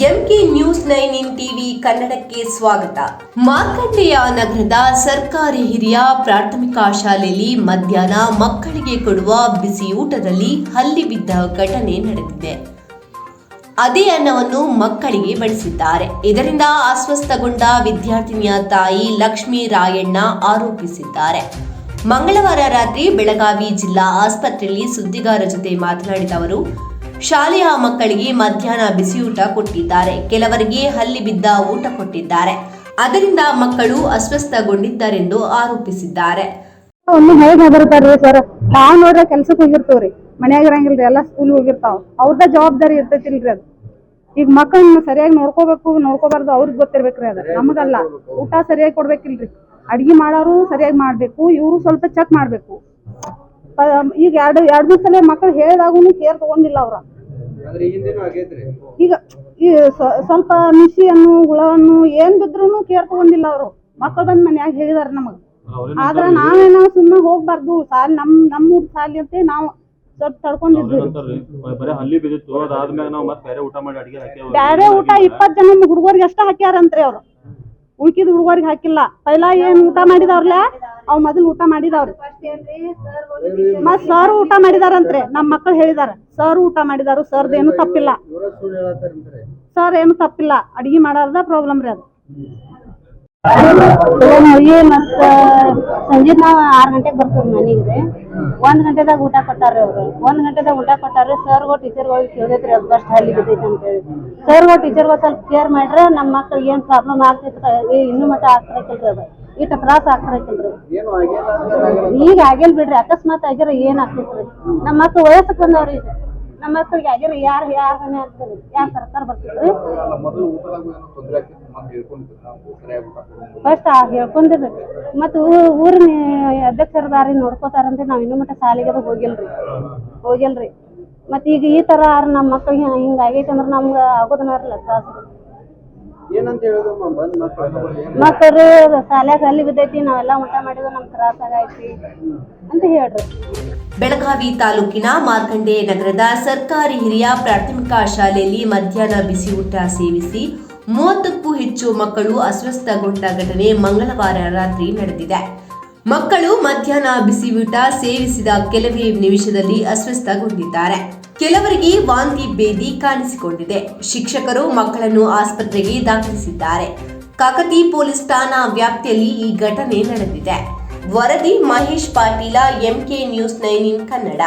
MK news nine in TV ಕನ್ನಡಕ್ಕೆ ಸ್ವಾಗತ. ಮಾರ್ಕಂಡೆಯ ನಗರದ ಸರ್ಕಾರಿ ಹಿರಿಯ ಪ್ರಾಥಮಿಕ ಶಾಲೆಯಲ್ಲಿ ಮಧ್ಯಾಹ್ನ ಮಕ್ಕಳಿಗೆ ಕೊಡುವ ಬಿಸಿ ಊಟದಲ್ಲಿ ಹಲ್ಲಿ ಬಿದ್ದ ಘಟನೆ ನಡೆದಿದೆ. ಅದೇ ಅನ್ನವನ್ನು ಮಕ್ಕಳಿಗೆ ಬಡಿಸಿದ್ದಾರೆ. ಇದರಿಂದ ಅಸ್ವಸ್ಥಗೊಂಡ ವಿದ್ಯಾರ್ಥಿನಿಯ ತಾಯಿ ಲಕ್ಷ್ಮೀ ರಾಯಣ್ಣ ಆರೋಪಿಸಿದ್ದಾರೆ. ಮಂಗಳವಾರ ರಾತ್ರಿ ಬೆಳಗಾವಿ ಜಿಲ್ಲಾ ಆಸ್ಪತ್ರೆಯಲ್ಲಿ ಸುದ್ದಿಗಾರರ ಜೊತೆ ಮಾತನಾಡಿದ ಅವರು ಶಾಲೆಯ ಮಕ್ಕಳಿಗೆ ಮಧ್ಯಾಹ್ನ ಬಿಸಿಯೂಟ ಕೊಟ್ಟಿದ್ದಾರೆ. ಕೆಲವರಿಗೆ ಹಲ್ಲಿ ಬಿದ್ದ ಊಟ ಕೊಟ್ಟಿದ್ದಾರೆ. ಅದರಿಂದ ಮಕ್ಕಳು ಅಸ್ವಸ್ಥಗೊಂಡಿದ್ದಾರೆಂದು ಆರೋಪಿಸಿದ್ದಾರೆ. ಒಮ್ಮೆ ಹೇಗ್ ಹೆದರ್ತಾರ್ರಿ ಸರ್ ಮನ್ಯಾಗ ಎಲ್ಲಾ ಸ್ಕೂಲ್ ಹೋಗಿರ್ತಾವ. ಅವ್ರದ ಜವಾಬ್ದಾರಿ ಇರ್ತೈತಿಲ್ರಿ ಅದು. ಈಗ ಮಕ್ಕಳನ್ನ ಸರಿಯಾಗಿ ನೋಡ್ಕೋಬೇಕು, ನೋಡ್ಕೋಬಾರ್ದು ಅವ್ರಿಗೆ ಗೊತ್ತಿರ್ಬೇಕ್ರಿ ಅದ. ನಮಗಲ್ಲ. ಊಟ ಸರಿಯಾಗಿ ಕೊಡ್ಬೇಕಿಲ್ರಿ. ಅಡ್ಗಿ ಮಾಡೋರು ಸರಿಯಾಗಿ ಮಾಡ್ಬೇಕು, ಇವರು ಸ್ವಲ್ಪ ಚೆಕ್ ಮಾಡ್ಬೇಕು. ಈಗ ಎರಡು ಎರಡು ಸಲ ಮಕ್ಕಳು ಹೇಳಿದಾಗೂ ಕೇರ್ ತಗೊಂಡಿಲ್ಲ ಅವ್ರ. ಈಗ ಈ ಸ್ವ- ಸ್ವಲ್ಪ ನಿಶಿಯನ್ನು ಹುಳವನ್ನು ಏನ್ ಬಿದ್ರು ಕೇರ್ ತಗೊಂಡಿಲ್ಲ ಅವರು. ಮಕ್ಕಳು ಬಂದ್ ಮನ್ಯಾಗ ಹೇಳಿದಾರ ನಮಗ್. ಆದ್ರ ನಾವೇನೋ ಸುಮ್ಮನೆ ಹೋಗ್ಬಾರ್ದು. ಸಾಲಿ ನಮ್ ನಮ್ಮೂರ್ ಸಾಲಿ ಅಂತ ನಾವು ಸ್ವಲ್ಪ ತಡ್ಕೊಂಡಿದ್ವಿ. ಬೇರೆ ಊಟ ಮಾಡಿ ಅಡಿಗೆ ಹಾಕೇವ್ ಬ್ಯಾರೆ ಊಟ ಇಪ್ಪತ್ ಜನ ಹುಡುಗರಿಗೆ ಅಷ್ಟ ಹಾಕ್ಯಾರಂತ್ರಿ ಅವ್ರು. ಉಳ್ಕಿದ ಹುಡುಗರಿಗೆ ಹಾಕಿಲ್ಲ. ಪೈಲಾ ಏನ್ ಊಟ ಮಾಡಿದವ್ರಲ್ಲ? ಅವ್ ಮೊದಲು ಊಟ ಮಾಡಿದವ್ರಿ. ಮತ್ ಸರ್ ಊಟ ಮಾಡಿದಾರಂತ್ರಿ. ನಮ್ ಮಕ್ಕಳು ಹೇಳಿದಾರ. ಸರ್ ಊಟ ಮಾಡಿದಾರು ಸರ್ ಏನು ತಪ್ಪಿಲ್ಲ. ಸರ್ ಏನು ತಪ್ಪಿಲ್ಲ. ಅಡಿಗೆ ಮಾಡಾರ್ದ ಪ್ರಾಬ್ಲಮ್ ರೀ ಅದು. ಮತ್ತ ಸಂಜೆ ನಾವ್ ಆರ್ ಗಂಟೆಗೆ ಬರ್ತೀವಿ ಮನೆಗೆ. ಒಂದ್ ಗಂಟೆದಾಗ ಊಟ ಕೊಟ್ಟಾರ ಅವ್ರು. ಒಂದ್ ಗಂಟೆದಾಗ ಊಟ ಕೊಟ್ಟಾರ್ರಿ ಟೀಚರ್ ಟೀಚರ್ಗಳಿಗೆ ಕೇಳಿದ್ರಿ ಅದು ಬಸ್ಟ್ ಹಲ್ಲಿ ಬಿದ್ದೈತೆ ಅಂತ ಹೇಳಿ. ಸರ್ಗಳು ಟೀಚರ್ಗಳು ಸ್ವಲ್ಪ ಕೇರ್ ಮಾಡ್ರೆ ನಮ್ಮ ಮಕ್ಳಿಗೆ ಏನ್ ಪ್ರಾಬ್ಲಮ್ ಆಗ್ತೈತಿ ಇನ್ನು ಮಟ್ಟ ಆಗ್ತಿರಕಿಲ್ರಿ ಅದು. ಇಷ್ಟ ತ್ರಾಸ ಆಗ್ತಿರಕಿಲ್ರಿ. ಈಗ ಆಗಿಲ್ ಬಿಡ್ರಿ. ಅಕಸ್ಮಾತ್ ಆಗ್ಯಾರ ಏನ್ ಆಗ್ತೈತ್ರಿ? ನಮ್ಮ ಮಕ್ಳು ವಯಸ್ಸಕ್ಕೆ ಬಂದವ್ರಿ ಈಗ ನಮ್ಮ ಮಕ್ಕಳಿಗೆ ಆಗ್ಯಾರ ಯಾರು ಯಾರ ಮನೆ ಆಗ್ತದೆ ಯಾರ್ ಸರ್ಕಾರ ಬರ್ತದೆ ಫಸ್ಟ್ ಹೇಳ್ಕೊಂಡಿರ್ರಿ ಮತ್ತು ಊರಿನ ಅಧ್ಯಕ್ಷರ ದಾರಿ ನೋಡ್ಕೋತಾರಂದ್ರೆ ನಾವು ಇನ್ನೂ ಮಟ್ಟ ಸಾಲಿಗೆ ಅದು ಹೋಗಿಲ್ರಿ ಹೋಗಿಲ್ರಿ ಮತ್ತೀಗ ಈಗ ಈ ತರ ನಮ್ಮ ಮಕ್ಳಿಗೆ ಹಿಂಗಾಗೈತೆ ಅಂದ್ರೆ ನಮ್ಗೆ ಆಗೋದನ್ನ ತ್ರಾಸ ಮಕ್ಕಳು ಸಾಲ್ಯಾಗ ಅಲ್ಲಿ? ಬಿದ್ದೈತಿ ನಾವೆಲ್ಲ ಊಟ ಮಾಡಿದ್ರೆ ನಮ್ ತ್ರಾಸ ಆಗೈತಿ ಅಂತ ಹೇಳ್ರಿ. ಬೆಳಗಾವಿ ತಾಲೂಕಿನ ಮಾರ್ಕಂಡೆ ನಗರದ ಸರ್ಕಾರಿ ಹಿರಿಯ ಪ್ರಾಥಮಿಕ ಶಾಲೆಯಲ್ಲಿ ಮಧ್ಯಾಹ್ನ ಬಿಸಿ ಊಟ ಸೇವಿಸಿ ಮೂವತ್ತಕ್ಕೂ ಹೆಚ್ಚು ಮಕ್ಕಳು ಅಸ್ವಸ್ಥಗೊಂಡ ಘಟನೆ ಮಂಗಳವಾರ ರಾತ್ರಿ ನಡೆದಿದೆ. ಮಕ್ಕಳು ಮಧ್ಯಾಹ್ನ ಬಿಸಿ ಊಟ ಸೇವಿಸಿದ ಕೆಲವೇ ನಿಮಿಷದಲ್ಲಿ ಅಸ್ವಸ್ಥಗೊಂಡಿದ್ದಾರೆ. ಕೆಲವರಿಗೆ ವಾಂತಿ ಭೇದಿ ಕಾಣಿಸಿಕೊಂಡಿದೆ. ಶಿಕ್ಷಕರು ಮಕ್ಕಳನ್ನು ಆಸ್ಪತ್ರೆಗೆ ದಾಖಲಿಸಿದ್ದಾರೆ. ಕಾಕತಿ ಪೊಲೀಸ್ ಠಾಣಾ ವ್ಯಾಪ್ತಿಯಲ್ಲಿ ಈ ಘಟನೆ ನಡೆದಿದೆ. ವರದಿ Mahesh Patil MK news nine in Kannada.